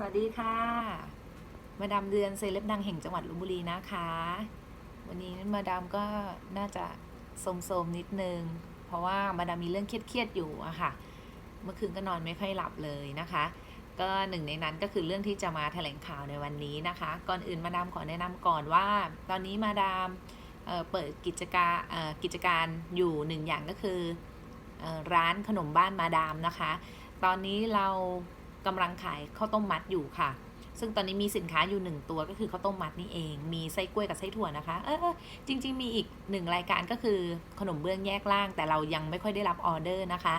สวัสดีค่ะ มาดามเดือนเซเลบดังแห่งจังหวัดลบบุรีนะคะ วันนี้มาดามก็น่าจะโสมๆนิดนึง เพราะว่ามาดามมีเรื่องเครียดๆอยู่อะค่ะ เมื่อคืนก็นอนไม่ค่อยหลับเลยนะคะ ก็หนึ่งในนั้นก็คือเรื่องที่จะมาแถลงข่าวในวันนี้นะคะ ก่อนอื่นมาดามขอแนะนำก่อนว่า ตอนนี้มาดามเเปิดกิจการกิจการอยู่หนึ่งอย่างก็คืออร้านขนมบ้านมาดามนะคะ ตอนนี้เรา กำลังขายข้าวต้มมัดอยู่ค่ะ ซึ่งตอนนี้มีสินค้าอยู่หนึ่งตัวก็คือข้าวต้มมัดนี่เอง มีไส้กล้วยกับไส้ถั่วนะคะ เออจริง ๆ มีอีกหนึ่งรายการก็คือขนมเบื้องแยกล่าง แต่เรายังไม่ค่อยได้รับออเดอร์นะคะ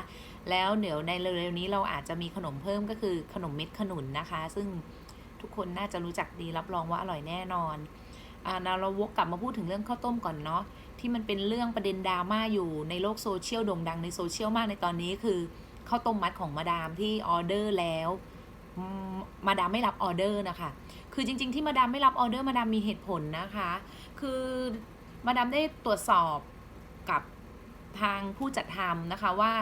แล้วเดี๋ยวในเร็วๆนี้เราอาจจะมีขนมเพิ่มก็คือขนมเม็ดขนุนนะคะ ซึ่งทุกคนน่าจะรู้จักดีรับรองว่าอร่อยแน่นอนอ่าเราเราวกกลับมาพูดถึงเรื่องข้าวต้มก่อนเนาะที่มันเป็นเรื่องประเด็นดราม่าอยู่ในโลกโซเชียลโด่งดังในโซเชียลมากในตอนนี้คือ ข้าวต้มมัดของมาดามที่ออเดอร์แล้วมาดามไม่รับออเดอร์นะคะ คือจริง ๆ ที่มาดามไม่รับออเดอร์มาดามมีเหตุผลนะคะ คือมาดามได้ตรวจสอบกับทางผู้จัดทำนะคะว่า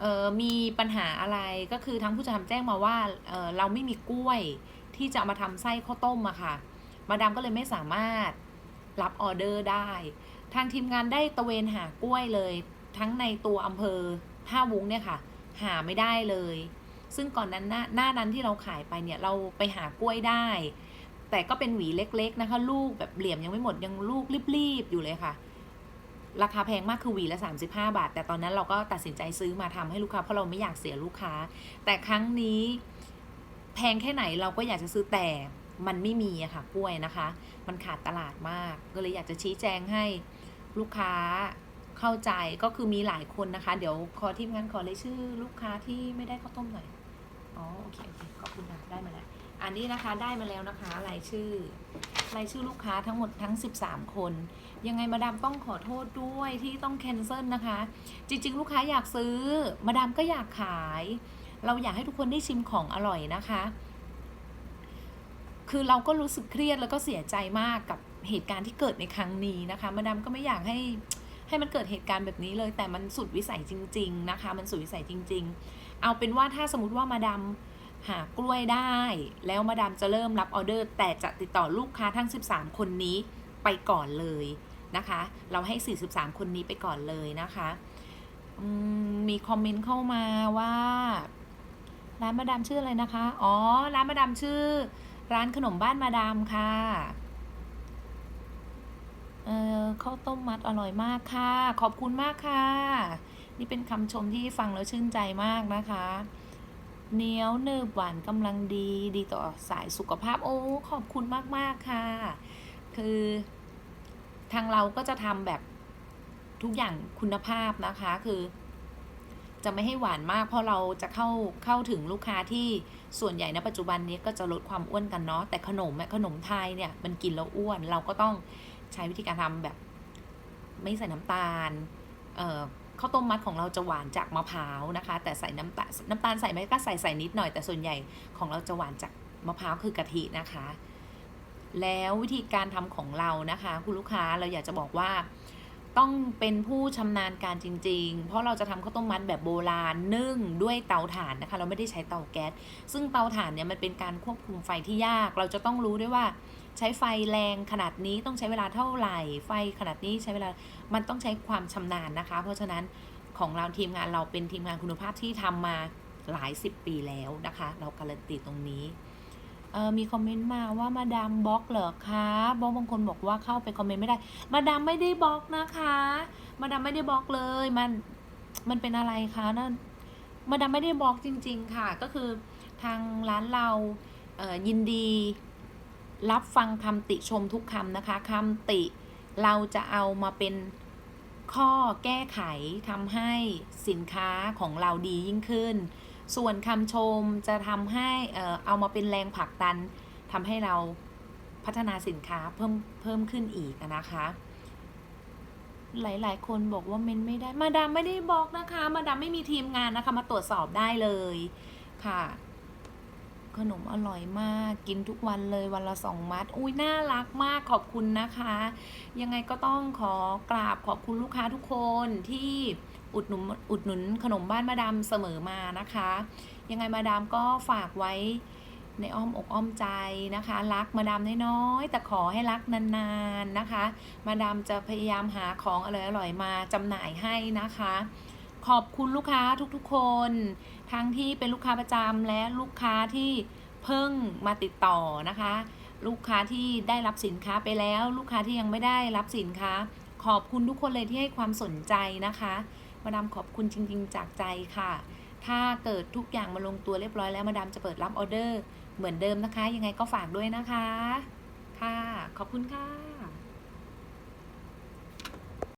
เออมีปัญหาอะไรก็คือทางผู้จัดทำแจ้งมาว่าเเราไม่มีกล้วยที่จะมาทำไส้ข้าวต้มอะค่ะ มาดามก็เลยไม่สามารถรับออเดอร์ได้ ทางทีมงานได้ตระเวนหากล้วยเลย ทั้งในตัวอำเภอ ท่าวุ้งเนี่ยค่ะ หาไม่ได้เลย ซึ่งก่อนนั้นหน้าหน้านั้นที่เราขายไปเนี่ยเราไปหากล้วยได้ แต่ก็เป็นหวีเล็กๆนะคะ ลูกแบบเหลี่ยมยังไม่หมดยังลูกรีบๆอยู่เลยค่ะ ราคาแพงมากคือหวีละ 35 บาท แต่ตอนนั้นเราก็ตัดสินใจซื้อมาทำให้ลูกค้าเพราะเราไม่อยากเสียลูกค้า แต่ครั้งนี้แพงแค่ไหนเราก็อยากจะซื้อแต่มันไม่มีอะค่ะกล้วยนะคะ มันขาดตลาดมาก ก็เลยอยากจะชี้แจงให้ลูกค้า เข้าใจก็คือมีหลายคนนะคะ เดี๋ยวขอทีมงานขอเลยชื่อลูกค้าที่ไม่ได้ข้าวต้มหน่อยอ๋อโอเคโอเคขอบคุณค่ะได้มาแล้วอันนี้นะคะได้มาแล้วนะคะรายชื่อรายชื่อลูกค้าทั้งหมดทั้ง 13 คน ยังไงมาดามต้องขอโทษด้วยที่ต้องแคนเซิลนะคะ จริง ๆ ลูกค้าอยากซื้อ มาดามก็อยากขาย เราอยากให้ทุกคนได้ชิมของอร่อยนะคะ คือเราก็รู้สึกเครียดแล้วก็เสียใจมากกับเหตุการณ์ที่เกิดในครั้งนี้นะคะ มาดามก็ไม่อยากให้ ให้มันเกิดเหตุการณ์แบบนี้เลย แต่มันสุดวิสัยจริง ๆ นะคะ มันสุดวิสัยจริง ๆ เอาเป็นว่าถ้าสมมติว่ามาดามหากล้วยได้ แล้วมาดามจะเริ่มรับออเดอร์ แต่จะติดต่อลูกค้าทั้ง 13 คนนี้ไปก่อนเลยนะคะ เราให้ 43 คนนี้ไปก่อนเลยนะคะมีคอมเมนต์เข้ามาว่า ร้านมาดามชื่ออะไรนะคะ อ๋อ ร้านมาดามชื่อ ร้านขนมบ้านมาดามค่ะ ข้าวต้มมัดอร่อยมากค่ะ ขอบคุณมากค่ะ นี่เป็นคำชมที่ฟังแล้วชื่นใจมากนะคะเหนียวเนิบหวานกำลังดีดีต่อสายสุขภาพโอ้ขอบคุณมาก ๆ ค่ะ คือทางเราก็จะทำแบบทุกอย่างคุณภาพนะคะคือ จะไม่ให้หวานมาก เพราะเราจะเข้าเข้าถึงลูกค้าที่ส่วนใหญ่ณปัจจุบันนี้ก็จะลดความอ้วนกันเนาะแต่ขนมขนมไทยเนี่ยมันกินแล้วอ้วนเราก็ต้อง ใช้วิธีการทำแบบ ไม่ใส่น้ำตาลเอ่อข้าวต้มมัดของเราจะหวานจากมะพร้าวนะคะ แต่ใส่น้ำตาลน้ำตาลใส่ไหมก็ใส่ใส่นิดหน่อยแต่ส่วนใหญ่ของเราจะหวานจากมะพร้าวคือกะทินะคะ แล้ววิธีการทำของเรานะคะ คุณลูกค้าเราอยากจะบอกว่าต้องเป็นผู้ชำนาญการจริง ๆ เพราะเราจะทำข้าวต้มมัดแบบโบราณนึ่งด้วยเตาถ่านนะคะ เราไม่ได้ใช้เตาแก๊ส ซึ่งเตาถ่านเนี่ยมันเป็นการควบคุมไฟที่ยาก เราจะต้องรู้ด้วยว่า ใช้ไฟแรงขนาดนี้ต้องใช้เวลาเท่าไหร่ ไฟขนาดนี้ใช้เวลา มันต้องใช้ความชำนาญนะคะ เพราะฉะนั้นของเราทีมงานเราเป็นทีมงานคุณภาพที่ทำมาหลายสิบปีแล้วนะคะ เราการันตีตรงนี้เออมีคอมเมนต์มาว่ามาดามบล็อกเหรอคะบล็อกบางคนบอกว่าเข้าไปคอมเมนต์ไม่ได้ มาดามไม่ได้บล็อกนะคะ มาดามไม่ได้บล็อกเลย มัน มันเป็นอะไรคะนั่น มาดามไม่ได้บล็อกจริง ๆ ค่ะ ก็คือทางร้านเรายินดี รับฟังคำติชมทุกคำนะคะคำติเราจะเอามาเป็นข้อแก้ไขทำให้สินค้าของเราดียิ่งขึ้น ส่วนคำชมจะทำให้เอามาเป็นแรงผลักดันทำให้เราพัฒนาสินค้าเพิ่มเพิ่มขึ้นอีกนะคะ หลายๆ คนบอกว่าเมนไม่ได้ มาดามไม่ได้บอกนะคะ มาดามไม่มีทีมงานนะคะ มาตรวจสอบได้เลยค่ะ ขนมอร่อยมาก กินทุกวันเลยวันละสองมัด อุ้ยน่ารักมากขอบคุณนะคะ ยังไงก็ต้องขอกราบขอบคุณลูกค้าทุกคนที่อุดหนุนอุดหนุนขนมบ้านมาดามเสมอมานะคะ ยังไงมาดามก็ฝากไว้ในอ้อมอกอ้อมใจนะคะ รักมาดามน้อยๆแต่ขอให้รักนานๆนะคะ มาดามจะพยายามหาของอร่อยๆมาจำหน่ายให้นะคะ ขอบคุณลูกค้าทุกๆคน ทั้งที่เป็นลูกค้าประจำและลูกค้าที่เพิ่งมาติดต่อนะคะ ลูกค้าที่ได้รับสินค้าไปแล้ว ลูกค้าที่ยังไม่ได้รับสินค้า ขอบคุณทุกคนเลยที่ให้ความสนใจนะคะมาดามขอบคุณจริง ๆ จากใจค่ะ ถ้าเกิดทุกอย่างมาลงตัวเรียบร้อยแล้วมาดามจะเปิดรับออเดอร์เหมือนเดิมนะคะ ยังไงก็ฝากด้วยนะคะ ค่ะ ขอบคุณค่ะ